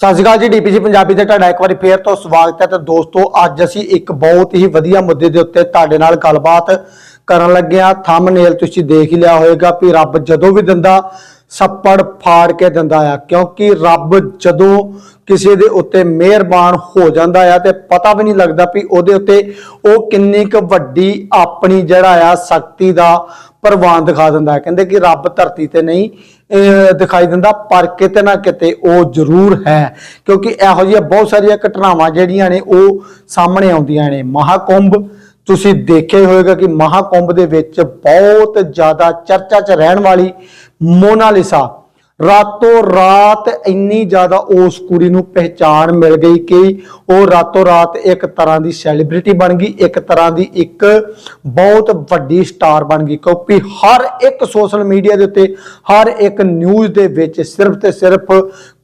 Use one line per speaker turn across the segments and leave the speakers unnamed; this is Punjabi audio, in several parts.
ਸਤਿ ਸ਼੍ਰੀ ਅਕਾਲ ਜੀ ਡੀਪੀਸੀ ਪੰਜਾਬੀ ਤੇ ਤੁਹਾਡਾ ਇੱਕ ਵਾਰੀ ਫੇਰ ਤੋਂ ਸਵਾਗਤ ਹੈ ਤੇ ਦੋਸਤੋ, ਅੱਜ ਅਸੀਂ ਇੱਕ ਬਹੁਤ ਹੀ ਵਧੀਆ ਮੁੱਦੇ ਦੇ ਉੱਤੇ ਤੁਹਾਡੇ ਨਾਲ ਗੱਲਬਾਤ ਕਰਨ ਲੱਗੇ ਹਾਂ। ਥੰਬਨੇਲ ਤੁਸੀਂ ਦੇਖ ਹੀ ਲਿਆ ਹੋਵੇਗਾ ਵੀ ਰੱਬ ਜਦੋਂ ਵੀ ਦਿੰਦਾ, ਸੱਪੜ ਫਾੜ ਕੇ ਦਿੰਦਾ ਆ। ਕਿਉਂਕਿ ਰੱਬ ਜਦੋਂ ਕਿਸੇ ਦੇ ਉੱਤੇ ਮਿਹਰਬਾਨ ਹੋ ਜਾਂਦਾ ਆ ਤੇ ਪਤਾ ਵੀ ਨਹੀਂ ਲੱਗਦਾ ਵੀ ਉਹਦੇ ਉੱਤੇ ਉਹ ਕਿੰਨੀ ਕੁ ਵੱਡੀ ਆਪਣੀ ਜਿਹੜਾ ਆ ਸ਼ਕਤੀ ਦਾ ਪ੍ਰਵਾਨ ਦਿਖਾ ਦਿੰਦਾ। ਕਹਿੰਦੇ ਕਿ ਰੱਬ ਧਰਤੀ ਤੇ ਨਹੀਂ ਦਿਖਾਈ ਦਿੰਦਾ, ਪਰ ਕਿਤੇ ਨਾ ਕਿਤੇ ਉਹ ਜ਼ਰੂਰ ਹੈ। ਕਿਉਂਕਿ ਇਹੋ ਜਿਹੀਆਂ ਬਹੁਤ ਸਾਰੀਆਂ ਘਟਨਾਵਾਂ ਜਿਹੜੀਆਂ ਨੇ, ਉਹ ਸਾਹਮਣੇ ਆਉਂਦੀਆਂ ਨੇ। ਮਹਾਕੁੰਭ, ਤੁਸੀਂ ਦੇਖਿਆ ਹੀ ਹੋਵੇਗਾ ਕਿ ਮਹਾਕੁੰਭ ਦੇ ਵਿੱਚ ਬਹੁਤ ਜ਼ਿਆਦਾ ਚਰਚਾ 'ਚ ਰਹਿਣ ਵਾਲੀ ਮੋਨਾਲਿਸਾ ਰਾਤੋਂ ਰਾਤ ਇੰਨੀ ਜ਼ਿਆਦਾ ਉਸ ਕੁੜੀ ਨੂੰ ਪਹਿਚਾਣ ਮਿਲ ਗਈ ਕਿ ਉਹ ਰਾਤੋਂ ਰਾਤ ਇੱਕ ਤਰ੍ਹਾਂ ਦੀ ਸੈਲੀਬ੍ਰਿਟੀ ਬਣ ਗਈ, ਇੱਕ ਤਰ੍ਹਾਂ ਦੀ ਇੱਕ ਬਹੁਤ ਵੱਡੀ ਸਟਾਰ ਬਣ ਗਈ। ਕਿਉਂਕਿ ਹਰ ਇੱਕ ਸੋਸ਼ਲ ਮੀਡੀਆ ਦੇ ਉੱਤੇ, ਹਰ ਇੱਕ ਨਿਊਜ਼ ਦੇ ਵਿੱਚ ਸਿਰਫ ਤੇ ਸਿਰਫ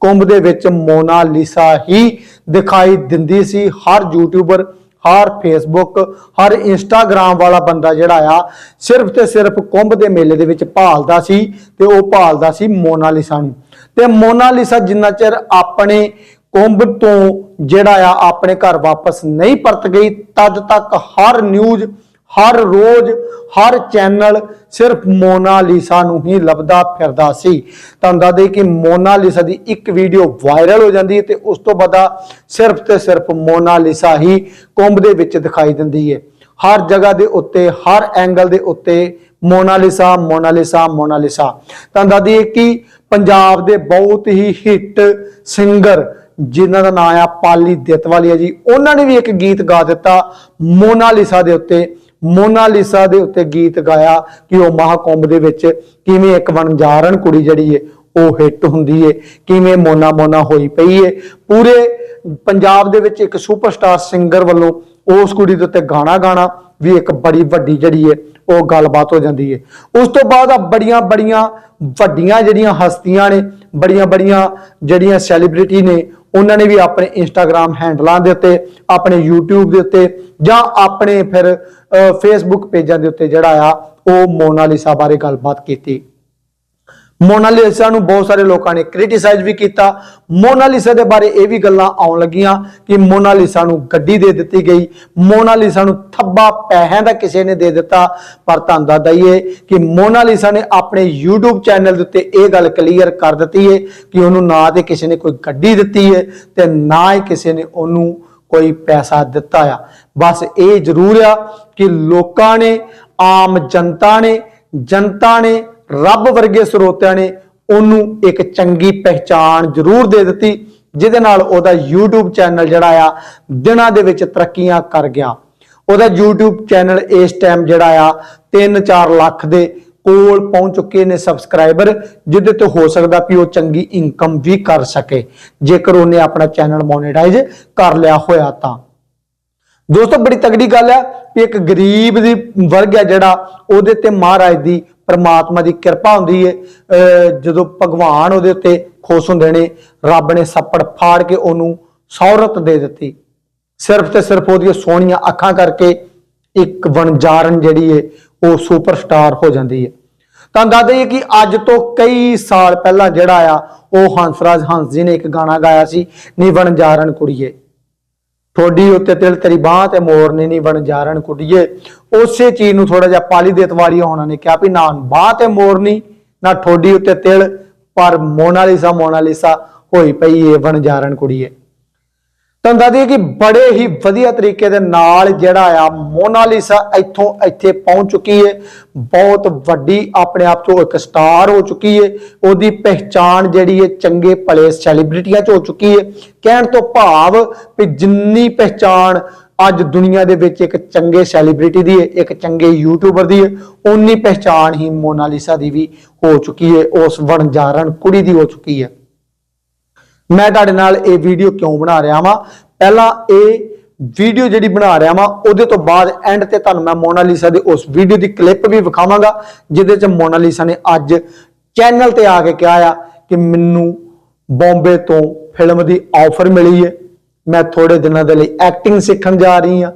ਕੁੰਭ ਦੇ ਵਿੱਚ ਮੋਨਾਲਿਸਾ ਹੀ ਦਿਖਾਈ ਦਿੰਦੀ ਸੀ। ਹਰ ਯੂਟਿਊਬਰ ਹਰ ਫੇਸਬੁੱਕ ਹਰ ਇੰਸਟਾਗ੍ਰam ਵਾਲਾ ਬੰਦਾ ਜਿਹੜਾ ਆ, ਸਿਰਫ ਤੇ ਸਿਰਫ ਕੁੰਭ ਦੇ ਮੇਲੇ ਦੇ ਵਿੱਚ ਭਾਲਦਾ ਸੀ ਤੇ ਉਹ ਭਾਲਦਾ ਸੀ ਮੋਨਾਲਿਸਾ ਨੂੰ। ਤੇ ਮੋਨਾਲਿਸਾ ਜਿੰਨਾ ਚਿਰ ਆਪਣੇ ਕੁੰਭ ਤੋਂ ਜਿਹੜਾ ਆ ਆਪਣੇ ਘਰ ਵਾਪਸ ਨਹੀਂ ਪਰਤ ਗਈ, ਤਦ ਤੱਕ ਹਰ ਨਿਊਜ਼ ਹਰ ਰੋਜ਼, ਹਰ ਚੈਨਲ ਸਿਰਫ ਮੋਨਾਲਿਸਾ ਨੂੰ ਹੀ ਲੱਭਦਾ ਫਿਰਦਾ ਸੀ। ਤੁਹਾਨੂੰ ਦੱਸ ਦੇਈਏ ਕਿ ਮੋਨਾਲਿਸਾ ਦੀ ਇੱਕ ਵੀਡੀਓ ਵਾਇਰਲ ਹੋ ਜਾਂਦੀ ਹੈ ਤੇ ਉਸ ਤੋਂ ਬਾਅਦ ਸਿਰਫ ਤੇ ਸਿਰਫ ਮੋਨਾਲਿਸਾ ਹੀ ਕੁੰਭ ਦੇ ਵਿੱਚ ਦਿਖਾਈ ਦਿੰਦੀ ਹੈ। ਹਰ ਜਗ੍ਹਾ ਦੇ ਉੱਤੇ, ਹਰ ਐਂਗਲ ਦੇ ਉੱਤੇ ਮੋਨਾਲਿਸਾ ਮੋਨਾਲਿਸਾ ਮੋਨਾਲਿਸਾ ਤੁਹਾਨੂੰ ਦੱਸਦੀ ਹੈ ਕਿ ਪੰਜਾਬ ਦੇ ਬਹੁਤ ਹੀ ਹਿੱਟ ਸਿੰਗਰ ਜਿਨ੍ਹਾਂ ਦਾ ਨਾਮ ਆ ਪਾਲੀ ਦਿੱਤਵਾਲੀਆ ਜੀ, ਉਹਨਾਂ ਨੇ ਵੀ ਇੱਕ ਗੀਤ ਗਾ ਦਿੱਤਾ ਮੋਨਾਲਿਸਾ ਦੇ ਉੱਤੇ। ਮੋਨਾਲਿਸਾ ਦੇ ਉੱਤੇ ਗੀਤ ਗਾਇਆ ਕਿ ਉਹ ਮਹਾਕੁੰਭ ਦੇ ਵਿੱਚ ਕਿਵੇਂ ਇੱਕ ਵਣਜਾਰਨ ਕੁੜੀ ਜਿਹੜੀ ਏ, ਉਹ ਹਿੱਟ ਹੁੰਦੀ ਏ, ਕਿਵੇਂ ਮੋਨਾ ਮੋਨਾ ਹੋਈ ਪਈ ਏ। ਪੂਰੇ ਪੰਜਾਬ ਦੇ ਵਿੱਚ ਇੱਕ ਸੁਪਰਸਟਾਰ ਸਿੰਗਰ ਵੱਲੋਂ ਉਸ ਕੁੜੀ ਦੇ ਉੱਤੇ ਗਾਣਾ ਗਾਣਾ ਵੀ ਇੱਕ ਬੜੀ ਵੱਡੀ ਜਿਹੜੀ ਏ, ਉਹ ਗੱਲਬਾਤ ਹੋ ਜਾਂਦੀ ਏ। ਉਸ ਤੋਂ ਬਾਅਦ ਆ ਬੜੀਆਂ ਬੜੀਆਂ ਵੱਡੀਆਂ ਜਿਹੜੀਆਂ ਹਸਤੀਆਂ ਨੇ, ਬੜੀਆਂ ਬੜੀਆਂ ਜਿਹੜੀਆਂ ਸੈਲੀਬ੍ਰਿਟੀ ਨੇ ਉਹਨਾਂ ਨੇ ਵੀ ਆਪਣੇ ਇੰਸਟਾਗ੍ਰam ਹੈਂਡਲਾਂ ਦੇ ਉੱਤੇ, ਆਪਣੇ YouTube ਦੇ ਉੱਤੇ ਜਾਂ ਆਪਣੇ ਫਿਰ ਫੇਸਬੁੱਕ ਪੇਜਾਂ ਦੇ ਉੱਤੇ ਜਿਹੜਾ ਆ, ਉਹ ਮੋਨਾਲਿਸਾ ਬਾਰੇ ਗੱਲਬਾਤ ਕੀਤੀ। ਮੋਨਾਲੀਸਾ ਨੂੰ ਬਹੁਤ ਸਾਰੇ ਲੋਕਾਂ ਨੇ ਕ੍ਰਿਟਿਸਾਈਜ਼ ਵੀ ਕੀਤਾ। ਮੋਨਾਲਿਸਾ ਦੇ ਬਾਰੇ ਇਹ ਵੀ ਗੱਲਾਂ ਆਉਣ ਲੱਗੀਆਂ ਕਿ ਮੋਨਾਲਿਸਾ ਨੂੰ ਗੱਡੀ ਦੇ ਦਿੱਤੀ ਗਈ। ਮੋਨਾਲਿਸਾ ਨੂੰ ਥੱਬਾ ਪੈਸਿਆਂ ਦਾ ਕਿਸੇ ਨੇ ਦੇ ਦਿੱਤਾ। ਪਰ ਤੁਹਾਨੂੰ ਦੱਸ ਦਈਏ ਕਿ ਮੋਨਾਲਿਸਾ ਨੇ ਆਪਣੇ YouTube ਚੈਨਲ ਦੇ ਉੱਤੇ ਇਹ ਗੱਲ ਕਲੀਅਰ ਕਰ ਦਿੱਤੀ ਹੈ ਕਿ ਉਹਨੂੰ ਨਾ ਤੇ ਕਿਸੇ ਨੇ ਕੋਈ ਗੱਡੀ ਦਿੱਤੀ ਹੈ ਤੇ ਨਾ ਹੀ ਕਿਸੇ ਨੇ ਉਹਨੂੰ ਕੋਈ ਪੈਸਾ ਦਿੱਤਾ ਆ। ਬਸ ਇਹ ਜ਼ਰੂਰ ਆ ਕਿ ਲੋਕਾਂ ਨੇ, ਆਮ ਜਨਤਾ ਨੇ ਜਨਤਾ ਨੇ ਰੱਬ ਵਰਗੇ ਸਰੋਤਿਆਂ ਨੇ ਉਹਨੂੰ ਇੱਕ ਚੰਗੀ ਪਹਿਚਾਣ ਜ਼ਰੂਰ ਦੇ ਦਿੱਤੀ, ਜਿਹਦੇ ਨਾਲ ਉਹਦਾ YouTube ਚੈਨਲ ਜਿਹੜਾ ਆ, ਦਿਨਾਂ ਦੇ ਵਿੱਚ ਤਰੱਕੀਆਂ ਕਰ ਗਿਆ। ਉਹਦਾ YouTube ਚੈਨਲ ਇਸ ਟਾਈਮ ਜਿਹੜਾ ਆ 3-4 ਲੱਖ ਦੇ ਕੋਲ ਪਹੁੰਚ ਚੁੱਕੇ ਨੇ ਸਬਸਕ੍ਰਾਈਬਰ ਜਿਹਦੇ ਤੋਂ ਹੋ ਸਕਦਾ ਵੀ ਉਹ ਚੰਗੀ ਇਨਕਮ ਵੀ ਕਰ ਸਕੇ। ਜੇਕਰ ਉਹਨੇ ਆਪਣਾ ਚੈਨਲ ਮੋਨੇਟਾਈਜ਼ ਕਰ ਲਿਆ ਹੋਇਆ ਤਾਂ। ਦੋਸਤੋ, ਬੜੀ ਤਗੜੀ ਗੱਲ ਹੈ ਕਿ ਇੱਕ ਗਰੀਬ ਦੀ ਵਰਗ ਹੈ ਜਿਹੜਾ, ਉਹਦੇ ਤੇ ਮਹਾਰਾਜ ਦੀ ਪਰਮਾਤਮਾ ਦੀ ਕਿਰਪਾ ਹੁੰਦੀ ਹੈ ਜਦੋਂ ਭਗਵਾਨ ਉਹਦੇ ਉੱਤੇ ਖੁਸ਼ ਹੁੰਦੇ ਨੇ, ਰੱਬ ਨੇ ਸੱਪੜ ਫਾੜ ਕੇ ਉਹਨੂੰ ਸੌਰਤ ਦੇ ਦਿੱਤੀ। ਸਿਰਫ ਤੇ ਸਿਰਫ ਉਹਦੀਆਂ ਸੋਹਣੀਆਂ ਅੱਖਾਂ ਕਰਕੇ ਇੱਕ ਵਣਜਾਰਨ ਜਿਹੜੀ ਏ, ਉਹ ਸੁਪਰਸਟਾਰ ਹੋ ਜਾਂਦੀ ਹੈ ਤਾਂ ਦੱਸ ਦਈਏ ਕਿ ਅੱਜ ਤੋਂ ਕਈ ਸਾਲ ਪਹਿਲਾਂ ਜਿਹੜਾ ਆ, ਉਹ ਹੰਸਰਾਜ ਹੰਸ ਜੀ ਨੇ ਇੱਕ ਗਾਣਾ ਗਾਇਆ ਸੀ, ਨੀ ਵਣਜਾਰਨ ਕੁੜੀਏ। ਥੋੜੀ ਉੱਤੇ ਤਿਲ ਤੇਰੀ ਬਾਹ ਤੇ ਮੋਰਨੀ ਨਹੀਂ ਬਣ ਜਾਰਨ ਕੁੜੀਏ। ਉਸੇ ਚੀਜ਼ ਨੂੰ ਥੋੜਾ ਜਿਹਾ ਪਾਲੀ ਦੇ ਵਾਲੀ ਹੋਣਾ ਨੇ ਕਿਹਾ ਵੀ ਨਾ ਬਾਹ ਤੇ ਮੋਰਨੀ ਨਾ ਠੋਡੀ ਉੱਤੇ ਤਿਲ, ਪਰ ਮੋਨਾਲਿਸਾ ਮੋਨਾਲਿਸਾ ਹੋਈ ਪਈ ਏ ਬਣ ਜਾਰਨ ਕੁੜੀਏ। ਤੁਹਾਨੂੰ ਦੱਸ ਦਈਏ ਕਿ ਬੜੇ ਹੀ ਵਧੀਆ ਤਰੀਕੇ ਦੇ ਨਾਲ ਜਿਹੜਾ ਆ ਮੋਨਾਲੀਸਾ ਇੱਥੋਂ ਇੱਥੇ ਪਹੁੰਚ ਚੁੱਕੀ ਹੈ ਬਹੁਤ ਵੱਡੀ ਆਪਣੇ ਆਪ ਤੋਂ ਇੱਕ ਸਟਾਰ ਹੋ ਚੁੱਕੀ ਹੈ ਉਹਦੀ ਪਹਿਚਾਣ ਜਿਹੜੀ ਹੈ ਚੰਗੇ ਭਲੇ ਸੈਲੀਬ੍ਰਿਟੀਆਂ 'ਚ ਹੋ ਚੁੱਕੀ ਹੈ ਕਹਿਣ ਤੋਂ ਭਾਵ ਵੀ ਜਿੰਨੀ ਪਹਿਚਾਣ ਅੱਜ ਦੁਨੀਆ ਦੇ ਵਿੱਚ ਇੱਕ ਚੰਗੇ ਸੈਲੀਬ੍ਰਿਟੀ ਦੀ ਏ, ਇੱਕ ਚੰਗੇ ਯੂਟਿਊਬਰ ਦੀ ਏ ਉਨੀ ਪਹਿਚਾਣ ਹੀ ਮੋਨਾਲੀਸਾ ਦੀ ਵੀ ਹੋ ਚੁੱਕੀ ਹੈ ਉਸ ਵਣਜਾਰਨ ਕੁੜੀ ਦੀ ਹੋ ਚੁੱਕੀ ਹੈ ਮੈਂ ਤੁਹਾਡੇ ਨਾਲ ਇਹ ਵੀਡੀਓ ਕਿਉਂ ਬਣਾ ਰਿਹਾ ਵਾਂ? ਪਹਿਲਾਂ ਇਹ ਵੀਡੀਓ ਜਿਹੜੀ ਬਣਾ ਰਿਹਾ ਵਾਂ, ਉਹਦੇ ਤੋਂ ਬਾਅਦ ਐਂਡ ਤੇ ਤੁਹਾਨੂੰ ਮੈਂ ਮੋਨਾਲਿਸਾ ਦੇ ਉਸ ਵੀਡੀਓ ਦੀ ਕਲਿੱਪ ਵੀ ਵਿਖਾਵਾਂਗਾ, ਜਿਹਦੇ ਚ ਮੋਨਾਲੀਸਾ ਨੇ ਅੱਜ ਚੈਨਲ ਤੇ ਆ ਕੇ ਕਿਹਾ ਆ ਕਿ ਮੈਨੂੰ ਬੰਬੇ ਤੋਂ ਫਿਲਮ ਦੀ ਆਫਰ ਮਿਲੀ ਹੈ। ਮੈਂ ਥੋੜੇ ਦਿਨਾਂ ਦੇ ਲਈ ਐਕਟਿੰਗ ਸਿੱਖਣ ਜਾ ਰਹੀ ਹਾਂ।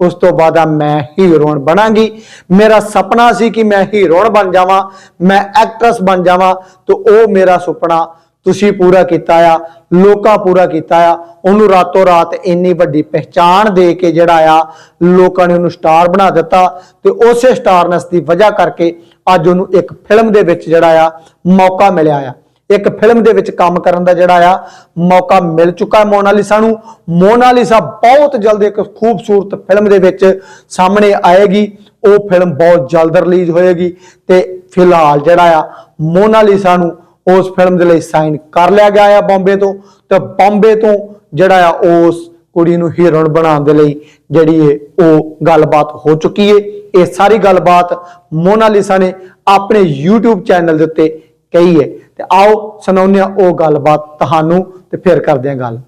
ਉਸ ਤੋਂ ਬਾਅਦ ਆ ਮੈਂ ਹੀਰੋਇਨ ਬਣਾਂਗੀ। ਮੇਰਾ ਸੁਪਨਾ ਸੀ ਕਿ ਮੈਂ ਹੀਰੋਇਨ ਬਣ ਜਾਵਾਂ, ਮੈਂ ਐਕਟਰੈਸ ਬਣ ਜਾਵਾਂ, ਤੇ ਉਹ ਮੇਰਾ ਸੁਪਨਾ ਤੁਸੀਂ ਪੂਰਾ ਕੀਤਾ ਆ, ਲੋਕਾਂ ਪੂਰਾ ਕੀਤਾ ਆ, ਉਹਨੂੰ ਰਾਤੋਂ ਰਾਤ ਇੰਨੀ ਵੱਡੀ ਪਹਿਚਾਣ ਦੇ ਕੇ ਜਿਹੜਾ ਆ, ਲੋਕਾਂ ਨੇ ਉਹਨੂੰ ਸਟਾਰ ਬਣਾ ਦਿੱਤਾ ਤੇ ਉਸੇ ਸਟਾਰਨੈਸ ਦੀ ਵਜ੍ਹਾ ਕਰਕੇ ਅੱਜ ਉਹਨੂੰ ਇੱਕ ਫਿਲਮ ਦੇ ਵਿੱਚ ਜਿਹੜਾ ਆ, ਮੌਕਾ ਮਿਲਿਆ ਆ। ਇੱਕ ਫਿਲਮ ਦੇ ਵਿੱਚ ਕੰਮ ਕਰਨ ਦਾ ਜਿਹੜਾ ਆ, ਮੌਕਾ ਮਿਲ ਚੁੱਕਾ ਹੈ ਮੋਨਾਲਿਸਾ ਨੂੰ। ਮੋਨਾਲੀਸਾ ਬਹੁਤ ਜਲਦ ਇੱਕ ਖੂਬਸੂਰਤ ਫਿਲਮ ਦੇ ਵਿੱਚ ਸਾਹਮਣੇ ਆਏਗੀ। ਉਹ ਫਿਲਮ ਬਹੁਤ ਜਲਦ ਰਿਲੀਜ਼ ਹੋਏਗੀ ਤੇ ਫਿਲਹਾਲ ਜਿਹੜਾ ਆ ਮੋਨਾਲੀਸਾ ਨੂੰ ਉਸ ਫਿਲਮ ਦੇ ਲਈ ਸਾਈਨ ਕਰ ਲਿਆ ਗਿਆ ਆ ਬੰਬੇ ਤੋਂ ਤੇ ਬੰਬੇ ਤੋਂ ਜਿਹੜਾ ਆ ਉਸ ਕੁੜੀ ਨੂੰ ਹੀਰੋਇਨ ਬਣਾਉਣ ਦੇ ਲਈ ਜਿਹੜੀ ਏ ਉਹ ਗੱਲਬਾਤ ਹੋ ਚੁੱਕੀ ਏ। ਇਹ ਸਾਰੀ ਗੱਲਬਾਤ ਮੋਨਾਲਿਸਾ ਨੇ ਆਪਣੇ YouTube ਚੈਨਲ ਦੇ ਉੱਤੇ ਕਹੀ ਹੈ ਤੇ ਆਓ ਸੁਣਾਉਂਦੇ ਹਾਂ ਉਹ ਗੱਲਬਾਤ ਤੁਹਾਨੂੰ ਤੇ ਫਿਰ ਕਰਦੇ ਹਾਂ ਗੱਲ।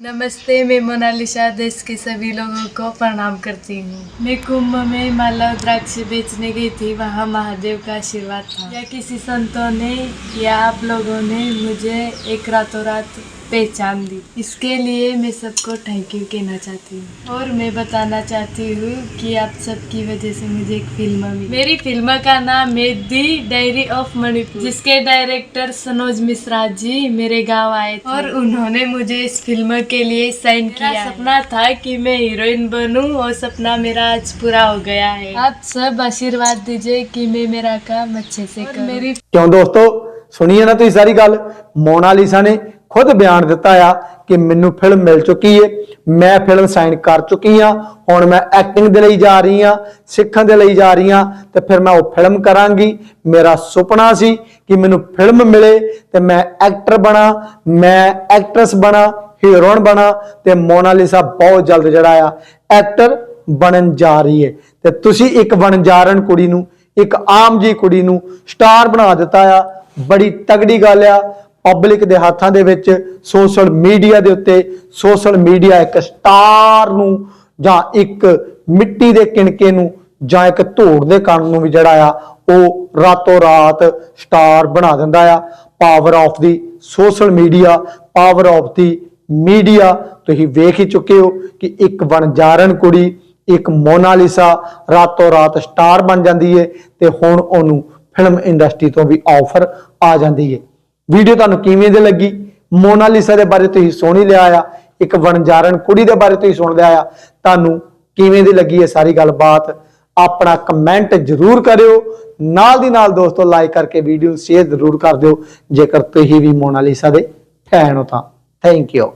नमस्ते मैं मोनालिसा देश के सभी लोगों को प्रणाम करती हूँ मैं कुंभ में माला द्राक्ष बेचने गई थी वहाँ महादेव का आशीर्वाद था या किसी संतों ने या आप लोगों ने मुझे एक रातों रात पहचान दी। इसके लिए मैं सबको थैंक यू कहना चाहती हूँ। और मैं बताना चाहती हूँ कि आप सबकी वजह से मुझे एक फ़िल्म मिली। मेरी फ़िल्म का नाम है दी डायरी ऑफ़ मणिपुर जिसके डायरेक्टर सनोज मिश्रा जी मेरे गाँव आए थे। और उन्होंने मुझे इस फ़िल्म के लिए साइन किया सपना था कि मैं हीरोइन बनूं और सपना मेरा आज पूरा हो गया है। आप सब आशीर्वाद दीजिए कि मैं मेरा काम अच्छे से करूँ। मेरी
क्यों दोस्तों? सुनिए ना तो सारी गल। मोनालिसा ने ਖੁਦ ਬਿਆਨ ਦਿੱਤਾ ਆ ਕਿ ਮੈਨੂੰ ਫਿਲਮ ਮਿਲ ਚੁੱਕੀ ਏ, ਮੈਂ ਫਿਲਮ ਸਾਈਨ ਕਰ ਚੁੱਕੀ ਆ, ਹੁਣ ਮੈਂ ਐਕਟਿੰਗ ਦੇ ਲਈ ਜਾ ਰਹੀ ਆ ਸਿੱਖਣ ਦੇ ਲਈ ਜਾ ਰਹੀ ਆ, ਤੇ ਫਿਰ ਮੈਂ ਉਹ ਫਿਲਮ ਕਰਾਂਗੀ। ਮੇਰਾ ਸੁਪਨਾ ਸੀ ਕਿ ਮੈਨੂੰ ਫਿਲਮ ਮਿਲੇ ਤੇ ਮੈਂ ਐਕਟਰ ਬਣਾ, ਮੈਂ ਐਕਟਰੈਸ ਬਣਾ, ਹੀਰੋਇਨ ਬਣਾ ਤੇ ਮੋਨਾਲਿਸਾ ਬਹੁਤ ਜਲਦ ਜਿਹੜਾ ਆ ਐਕਟਰ ਬਣਨ ਜਾ ਰਹੀ ਹੈ ਤੇ ਤੁਸੀਂ ਇੱਕ ਵਣਜਾਰਨ ਕੁੜੀ ਨੂੰ, ਇੱਕ ਆਮ ਜੀ ਕੁੜੀ ਨੂੰ ਸਟਾਰ ਬਣਾ ਦਿੱਤਾ ਆ। ਬੜੀ ਤਗੜੀ ਗੱਲ ਆ। ਪਬਲਿਕ ਦੇ ਹੱਥਾਂ ਦੇ ਵਿੱਚ ਸੋਸ਼ਲ ਮੀਡੀਆ ਦੇ ਉੱਤੇ ਸੋਸ਼ਲ ਮੀਡੀਆ ਇੱਕ ਸਟਾਰ ਨੂੰ ਜਾਂ ਇੱਕ ਮਿੱਟੀ ਦੇ ਕਿਣਕੇ ਨੂੰ ਜਾਂ ਇੱਕ ਧੂੜ ਦੇ ਕਣ ਨੂੰ ਵੀ ਜਿਹੜਾ ਆ, ਉਹ ਰਾਤੋਂ ਰਾਤ ਸਟਾਰ ਬਣਾ ਦਿੰਦਾ ਆ। Power of the social media power of the media ਤੁਸੀਂ ਵੇਖ ਹੀ ਚੁੱਕੇ ਹੋ ਕਿ ਇੱਕ ਵਣਜਾਰਨ ਕੁੜੀ, ਇੱਕ ਮੋਨਾਲਿਸਾ ਰਾਤੋਂ ਰਾਤ ਸਟਾਰ ਬਣ ਜਾਂਦੀ ਏ ਤੇ ਹੁਣ ਉਹਨੂੰ ਫਿਲਮ ਇੰਡਸਟਰੀ ਤੋਂ ਵੀ ਆਫਰ ਆ ਜਾਂਦੀ ਏ। ਵੀਡੀਓ ਤੁਹਾਨੂੰ ਕਿਵੇਂ ਦੀ ਲੱਗੀ? ਮੋਨਾਲਿਸਾ ਦੇ ਬਾਰੇ ਤੁਸੀਂ ਸੁਣ ਹੀ ਲਿਆ ਆ। ਇੱਕ ਵਣਜਾਰਨ ਕੁੜੀ ਦੇ ਬਾਰੇ ਤੁਸੀਂ ਸੁਣ ਲਿਆ ਆ। ਤੁਹਾਨੂੰ ਕਿਵੇਂ ਦੀ ਲੱਗੀ ਇਹ ਸਾਰੀ ਗੱਲਬਾਤ? ਆਪਣਾ ਕਮੈਂਟ ਜ਼ਰੂਰ ਕਰਿਓ। ਨਾਲ ਦੀ ਨਾਲ ਦੋਸਤੋ ਲਾਈਕ ਕਰਕੇ ਵੀਡੀਓ ਨੂੰ ਸ਼ੇਅਰ ਜ਼ਰੂਰ ਕਰ ਦਿਓ। ਜੇਕਰ ਤੁਸੀਂ ਵੀ ਮੋਨਾਲਿਸਾ ਦੇ ਫੈਨ ਹੋ ਤਾਂ। Thank you